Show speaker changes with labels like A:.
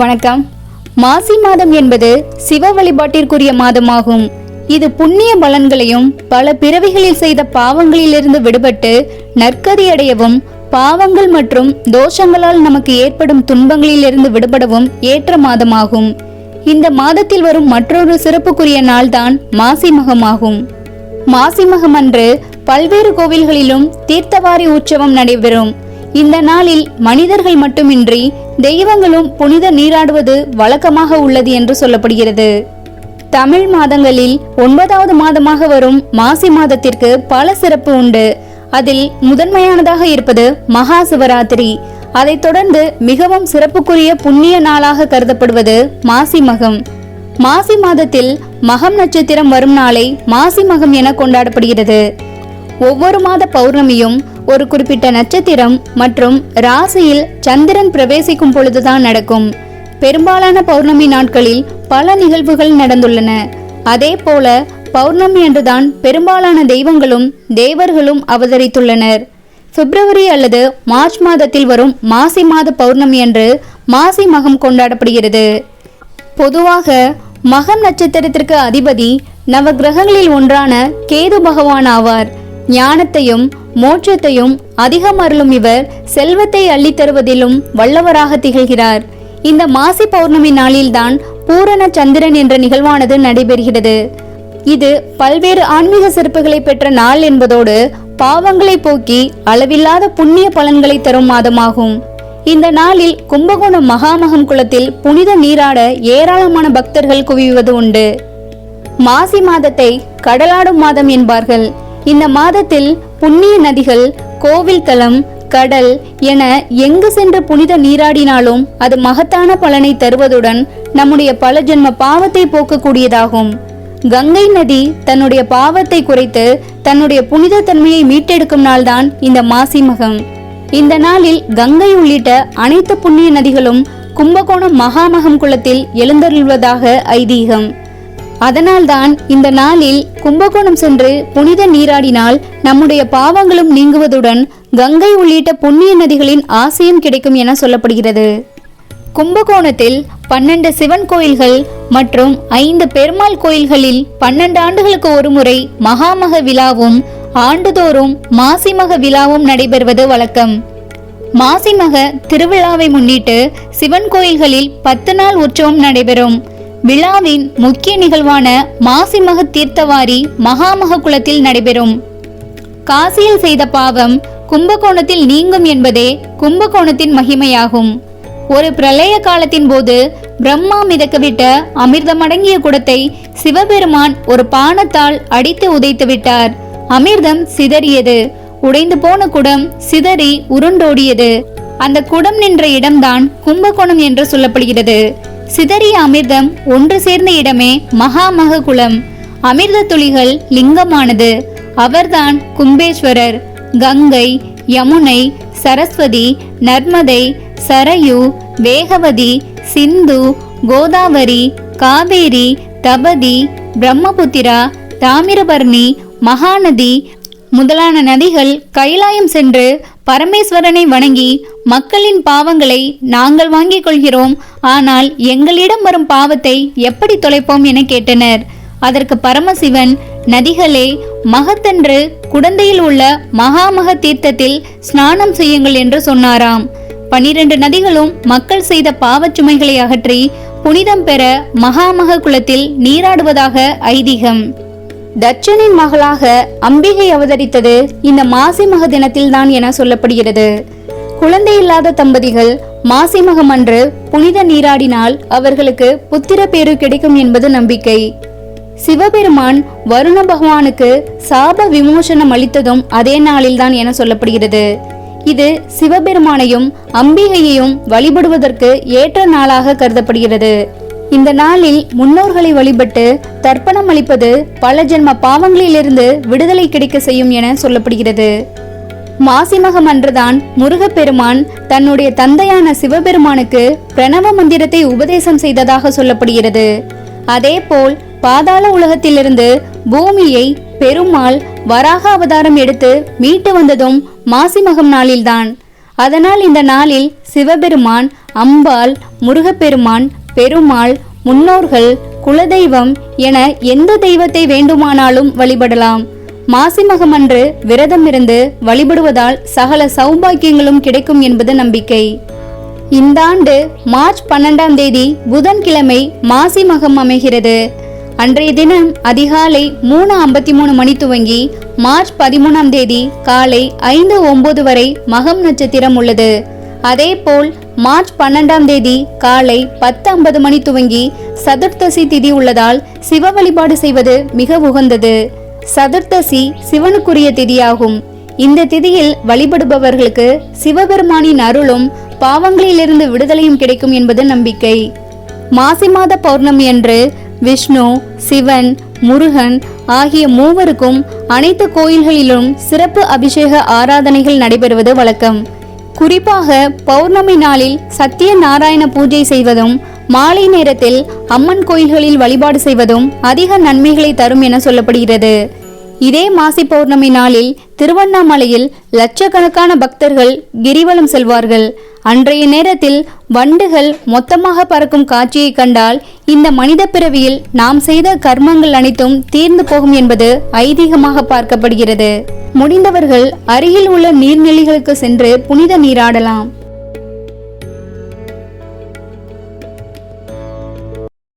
A: வணக்கம். மாசி மாதம் என்பது சிவ வழிபாட்டிற்குரிய மாதமாகும். இது புண்ணிய பலன்களையும் பல பிறவிகளில் செய்த பாவங்களிலிருந்து விடுபட்டு நற்கதி அடையவும் பாவங்கள் மற்றும் தோஷங்களால் நமக்கு ஏற்படும் துன்பங்களிலிருந்து விடுபடவும் ஏற்ற மாதமாகும். இந்த மாதத்தில் வரும் மற்றொரு சிறப்புக்குரிய நாள்தான் மாசி மகமாகும். மாசி மகம் அன்று பல்வேறு கோவில்களிலும் தீர்த்தவாரி உற்சவம் நடைபெறும். இந்த நாளில் மனிதர்கள் மட்டுமின்றி தெய்வங்களும் புனித நீராடுவது வழக்கமாக உள்ளது என்று சொல்லப்படுகிறது. தமிழ் மாதங்களில் ஒன்பதாவது மாதமாக வரும் மாசி மாதத்திற்கு பல சிறப்பு உண்டு. அதில் முதன்மையானதாக இருப்பது மகா சிவராத்திரி அதைத் தொடர்ந்து மிகவும் சிறப்புக்குரிய புண்ணிய நாளாக கருதப்படுவது மாசி மகம். மாசி மாதத்தில் மகம் நட்சத்திரம் வரும் நாளை மாசி மகம் என கொண்டாடப்படுகிறது. ஒவ்வொரு மாத பௌர்ணமியும் ஒரு குறிப்பிட்ட நட்சத்திரம் மற்றும் ராசியில் சந்திரன் பிரவேசிக்கும் பொழுதுதான் நடக்கும். பெரும்பாலான பௌர்ணமி நாட்களில் பல நிகழ்வுகள் நடந்துள்ளன. அதே போல பௌர்ணமி அன்றுதான் பெரும்பாலான தெய்வங்களும் தேவர்களும் அவதரித்துள்ளனர். பிப்ரவரி அல்லது மார்ச் மாதத்தில் வரும் மாசி மாத பௌர்ணமி அன்று மாசி மகம் கொண்டாடப்படுகிறது. பொதுவாக மகம் நட்சத்திரத்திற்கு அதிபதி நவ கிரகங்களில் ஒன்றான கேது பகவான் ஆவார். ஞானத்தையும் மோட்சத்தையும் அதிகம் அருளும் இவர் செல்வத்தை அள்ளி தருவதிலும் வல்லவராக திகழ்கிறார். இந்த மாசி பௌர்ணமி நாளில்தான் பூரண சந்திரன் என்ற நிகழ்வானது நடைபெறுகிறது. இது பல்வேறு ஆன்மீக சிறப்புகளை பெற்ற நாள் என்பதோடு பாவங்களை போக்கி அளவில்லாத புண்ணிய பலன்களை தரும் மாதமாகும். இந்த நாளில் கும்பகோணம் மகாமகம் குளத்தில் புனித நீராட ஏராளமான பக்தர்கள் குவிவது உண்டு. மாசி மாதத்தை கடலாடும் மாதம் என்பார்கள். இந்த மாதத்தில் புண்ணிய நதிகள் கோவில் தலம் கடல் என எங்கு சென்று புனித நீராடினாலும் அது மகத்தான பலனை தருவதுடன் நம்முடைய பல ஜென்ம பாவத்தை போக்கக்கூடியதாகும். கங்கை நதி தன்னுடைய பாவத்தை குறைத்து தன்னுடைய புனித தன்மையை மீட்டெடுக்கும் நாள்தான் இந்த மாசி மகம் இந்த நாளில் கங்கை உள்ளிட்ட அனைத்து புண்ணிய நதிகளும் கும்பகோணம் மகாமகம் குளத்தில் எழுந்தருள்வதாக ஐதீகம். அதனால்தான் இந்த நாளில் கும்பகோணம் சென்று புனித நீராடினால் நம்முடைய பாவங்களும் நீங்குவதுடன் கங்கை உள்ளிட்ட புண்ணிய நதிகளின் ஆசையும் கிடைக்கும் என சொல்லப்படுகிறது. கும்பகோணத்தில் பன்னெண்டு சிவன் கோயில்கள் மற்றும் ஐந்து பெருமாள் கோயில்களில் பன்னெண்டு ஆண்டுகளுக்கு ஒருமுறை மகாமக விழாவும் ஆண்டுதோறும் மாசிமக விழாவும் நடைபெறுவது வழக்கம். மாசிமக திருவிழாவை முன்னிட்டு சிவன் கோயில்களில் பத்து நாள் உற்சவம் நடைபெறும். விழாவின் முக்கிய நிகழ்வான மாசிமக தீர்த்தவாரி மகாமக குளத்தில் நடைபெறும். காசியில் செய்த பாவம் கும்பகோணத்தில் நீங்கும் என்பதே கும்பகோணத்தின் மகிமையாகும். ஒரு பிரளய காலத்தின் போது பிரம்மா மிதக்கவிட்ட அமிர்தமடங்கிய குடத்தை சிவபெருமான் ஒரு பானத்தால் அடித்து உதைத்து விட்டார். அமிர்தம் சிதறியது. உடைந்து போன குடம் சிதறி உருண்டோடியது. அந்த குடம் நின்ற இடம்தான் கும்பகோணம் என்று சொல்லப்படுகிறது. சிதறிய அமிர்தம் ஒன்று சேர்ந்த இடமே மகாமக குளம் அமிர்த துளிகள் லிங்கமானது. அவர்தான் கும்பேஸ்வரர். கங்கை யமுனை சரஸ்வதி நர்மதை சரயு வேகவதி சிந்து கோதாவரி காவேரி தபதி பிரம்மபுத்திரா தாமிரபரணி மகாநதி முதலான நதிகள் கைலாயம் சென்று பரமேஸ்வரனை வணங்கி மக்களின் பாவங்களை நாங்கள் வாங்கிக் கொள்கிறோம். ஆனால் எங்களிடம் வரும் பாவத்தை எப்படி தொலைப்போம் என கேட்டனர். அதற்கு பரமசிவன் நதிகளே மகத்தன்று குடந்தையில் உள்ள மகாமக தீர்த்தத்தில் ஸ்நானம் செய்யுங்கள் என்று சொன்னாராம். பனிரெண்டு நதிகளும் மக்கள் செய்த பாவச் சுமைகளை அகற்றி புனிதம் பெற மகாமக குளத்தில் நீராடுவதாக ஐதீகம். தட்சனின் மகளாக அம்பிகை அவதரித்தது இந்த மாசி மக தினத்தில்தான் என சொல்லப்படுகிறது. குழந்தை இல்லாத தம்பதிகள் மாசி மகம் அன்று புனித நீராடினால் அவர்களுக்கு புத்திர பேரு கிடைக்கும் என்பது நம்பிக்கை. சிவபெருமான் வருண பகவானுக்கு சாப விமோசனம் அளித்ததும் அதே நாளில்தான் என சொல்லப்படுகிறது. இது சிவபெருமானையும் அம்பிகையையும் வழிபடுவதற்கு ஏற்ற நாளாக கருதப்படுகிறது. இந்த நாளில் முன்னோர்களை வழிபட்டு தர்ப்பணம் அளிப்பது பல ஜென்ம பாவங்களிலிருந்து விடுதலை கிடைக்க செய்யும் என சொல்லப்படுகிறது. மாசிமகம் அன்றுதான் முருகப்பெருமான் தன்னுடைய தந்தையான சிவபெருமானுக்கு பிரணவ மந்திரத்தை உபதேசம் செய்ததாக சொல்லப்படுகிறது. அதேபோல் பாதாள உலகத்திலிருந்து பூமியை பெருமாள் வராக அவதாரம் எடுத்து மீட்டு வந்ததும் மாசிமகம் நாளில்தான். அதனால் இந்த நாளில் சிவபெருமான் அம்பாள் முருகப்பெருமான் பெருமாள் முன்னோர்கள் குலதெய்வம் என எந்த தெய்வத்தை வேண்டுமானாலும் வழிபடலாம். மாசி மகம் அன்று விரதம் இருந்து வழிபடுவதால் சகல சௌபாக்கியங்களும் கிடைக்கும் என்பது நம்பிக்கை. இந்த ஆண்டு மார்ச் பன்னெண்டாம் தேதி புதன்கிழமை மாசி மகம் அமைகிறது. அன்றைய தினம் அதிகாலை மூணு ஐம்பத்தி மூணு மணி துவங்கி மார்ச் பதிமூணாம் தேதி காலை ஐந்து ஒன்பது வரை மகம் நட்சத்திரம் உள்ளது. அதேபோல் மார்ச் பன்னெண்டாம் தேதி காலை பத்து ஐம்பது மணி துவங்கி சதுர்த்தசி திதி உள்ளதால் சிவ வழிபாடு செய்வது மிக உகந்தது. சதுர்த்தசி சிவனுக்குரிய திதியாகும். இந்த திதியில் வழிபடுபவர்களுக்கு சிவபெருமானின் அருளும் பாவங்களிலிருந்து விடுதலையும் கிடைக்கும் என்பது நம்பிக்கை. மாசி மாத பௌர்ணமி அன்று விஷ்ணு சிவன் முருகன் ஆகிய மூவருக்கும் அனைத்து கோயில்களிலும் சிறப்பு அபிஷேக ஆராதனைகள் நடைபெறுவது வழக்கம். குறிப்பாக பௌர்ணமி நாளில் சத்திய நாராயண பூஜை செய்வதும் மாலை நேரத்தில் அம்மன் கோயில்களில் வழிபாடு செய்வதும் அதிக நன்மைகளை தரும் என சொல்லப்படுகிறது. இதே மாசி பௌர்ணமி நாளில் திருவண்ணாமலையில் லட்சக்கணக்கான பக்தர்கள் கிரிவலம் செல்வார்கள். அன்றைய நேரத்தில் வண்டுகள் மொத்தமாக பறக்கும் காட்சியை கண்டால் இந்த மனித பிறவியில் நாம் செய்த கர்மங்கள் அனைத்தும் தீர்ந்து போகும் என்பது ஐதீகமாக பார்க்கப்படுகிறது. முடிந்தவர்கள் அருகில் உள்ள நீர்நிலைகளுக்கு சென்று புனித நீராடலாம்.